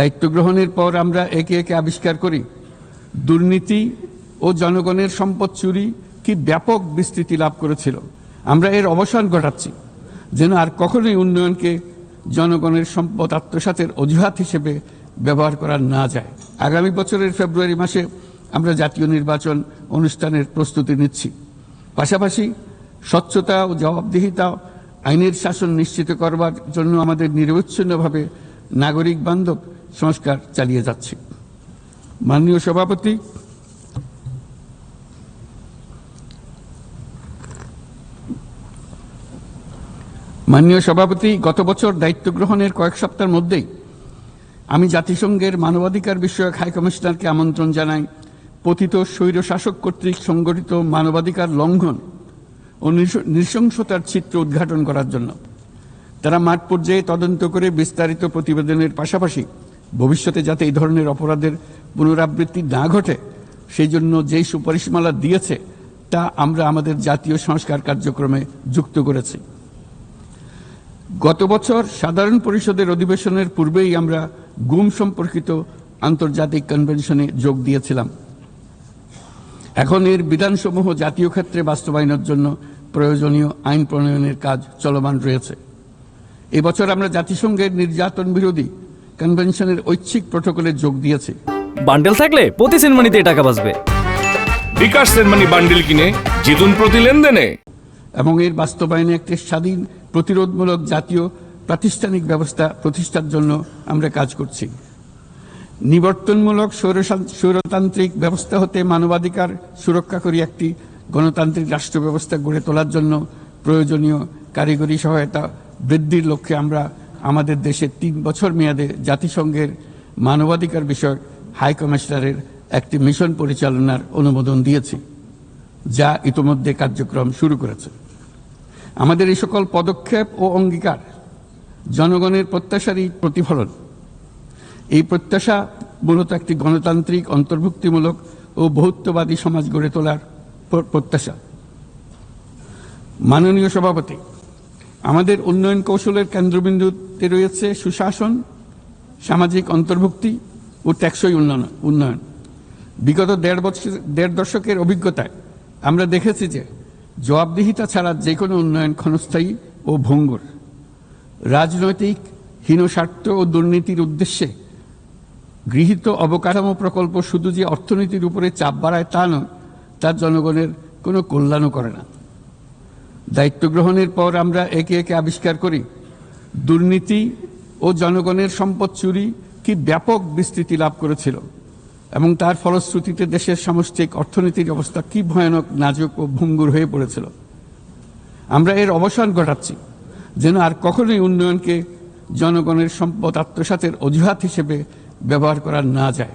দায়িত্ব গ্রহণের পর আমরা একে একে আবিষ্কার করি। দুর্নীতি ও জনগণের সম্পদ চুরি কি ব্যাপক বিস্তৃতি লাভ করেছিল। আমরা এর অবসান ঘটাচ্ছি, যেন আর কখনোই উন্নয়নকে জনগণের সম্পদ আত্মসাতের অজুহাত হিসেবে ব্যবহার করা না যায়। আগামী বছরের ফেব্রুয়ারি মাসে আমরা জাতীয় নির্বাচন অনুষ্ঠানের প্রস্তুতি নিচ্ছি। পাশাপাশি স্বচ্ছতা ও জবাবদিহিতা আইনের শাসন নিশ্চিত করবার জন্য আমাদের নিরবচ্ছিন্নভাবে নাগরিক বান্ধব সংস্কার চালিয়ে যাচ্ছে। মাননীয় সভাপতি মাননীয় সভাপতি, গত বছর দায়িত্ব গ্রহণের কয়েক সপ্তাহের মধ্যেই আমি জাতিসংঘের মানবাধিকার বিষয়ক হাই কমিশনারকে আমন্ত্রণ জানাই। পতিত স্বৈরশাসক কর্তৃক সংগঠিত মানবাধিকার লঙ্ঘন ও নৃশংসতার চিত্র উদ্ঘাটন করার জন্য। তারা মাঠ পর্যায়ে তদন্ত করে বিস্তারিত প্রতিবেদনের পাশাপাশি ভবিষ্যতে যাতে এই ধরনের অপরাধের পুনরাবৃত্তি না ঘটে, সেই জন্য যেই সুপারিশমালা দিয়েছে, তা আমরা আমাদের জাতীয় সংস্কার কার্যক্রমে যুক্ত করেছি। গত বছর সাধারণ পরিষদের অধিবেশনের পূর্বেই আমরা গুম সম্পর্কিত আন্তর্জাতিক কনভেনশনে যোগ দিয়েছিলাম। এখন এর বিধানসমূহ জাতীয় ক্ষেত্রে বাস্তবায়নের জন্য প্রয়োজনীয় আইন প্রণয়নের কাজ চলমান রয়েছে। এবছর আমরা জাতিসংঘের নির্যাতন বিরোধী কনভেনশনের ঐচ্ছিক প্রটোকলে যোগ দিয়েছে। বান্ডেল থাকলে প্রতি সেনমানিতে টাকা বাঁচবে। বিকাশ সেনমানি বান্ডিল কিনে জিতুন প্রতি লেনদেনে। এবং এর বাস্তবায়নে একটি স্বাধীন প্রতিরোধমূলক জাতীয় প্রাতিষ্ঠানিক ব্যবস্থা প্রতিষ্ঠার জন্য আমরা কাজ করছি। নিবর্তনমূলক সৌরতান্ত্রিক ব্যবস্থা হতে মানবাধিকার সুরক্ষা করি একটি গণতান্ত্রিক রাষ্ট্র ব্যবস্থা গড়ে তোলার জন্য প্রয়োজনীয় কারিগরি সহায়তা বৃদ্ধির লক্ষ্যে আমরা আমাদের দেশে তিন বছর মেয়াদে জাতিসংঘের মানবাধিকার বিষয়ক হাই কমিশনারের একটি মিশন পরিচালনার অনুমোদন দিয়েছি, যা ইতোমধ্যে কার্যক্রম শুরু করেছে। আমাদের এই সকল পদক্ষেপ ও অঙ্গীকার জনগণের প্রত্যাশারই প্রতিফলন। এই প্রত্যাশা মূলত একটি গণতান্ত্রিক, অন্তর্ভুক্তিমূলক ও বহুত্ববাদী সমাজ গড়ে তোলার প্রত্যাশা। মাননীয় সভাপতি আমাদের উন্নয়ন কৌশলের কেন্দ্রবিন্দুতে রয়েছে সুশাসন, সামাজিক অন্তর্ভুক্তি ও টেকসই উন্নয়ন উন্নয়ন। বিগত দেড় বছর, দেড় দশকের অভিজ্ঞতায় আমরা দেখেছি যে জবাবদিহিতা ছাড়া যে কোনো উন্নয়ন ক্ষণস্থায়ী ও ভঙ্গুর। রাজনৈতিক হীনস্বার্থ ও দুর্নীতির উদ্দেশ্যে গৃহীত অবকাঠামো প্রকল্প শুধু যে অর্থনীতির উপরে চাপ বাড়ায় তা নয় তার জনগণের কোনো কল্যাণও করে না। দায়িত্ব গ্রহণের পর আমরা একে একে আবিষ্কার করি। দুর্নীতি ও জনগণের সম্পদ চুরি কি ব্যাপক বিস্তৃতি লাভ করেছিল এবং তার ফলশ্রুতিতে দেশের সামষ্টিক অর্থনীতির অবস্থা কি ভয়ানক, নাজুক ও ভঙ্গুর হয়ে পড়েছিল। আমরা এর অবসান ঘটাচ্ছি, যেন আর কখনোই উন্নয়নকে জনগণের সম্পদ আত্মসাতের অজুহাত হিসেবে ব্যবহার করা না যায়।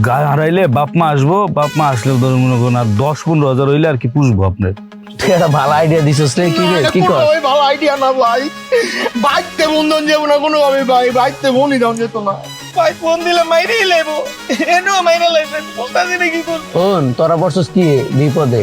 গা হারাইলে বাপ মা আসব বাপ মা আসলে ধরুন মনে করুন আর দশ পনেরো হাজার হইলে আর কি পুষবো আপনার তুই একটা ভালো আইডিয়া দিছিস রে কি রে কি কর? ভালো আইডিয়া না ভাই। বাইকতে বন্ধন যাব না কোনো ভাবে ভাই বাইকতে বনি দাম যেত না। ভাই ফোন দিলে মাইরে লেবো এনো মাইরে লাইছে বলতাছি না কি করব? ফোন তোরা বর্ষস কি বিপদে?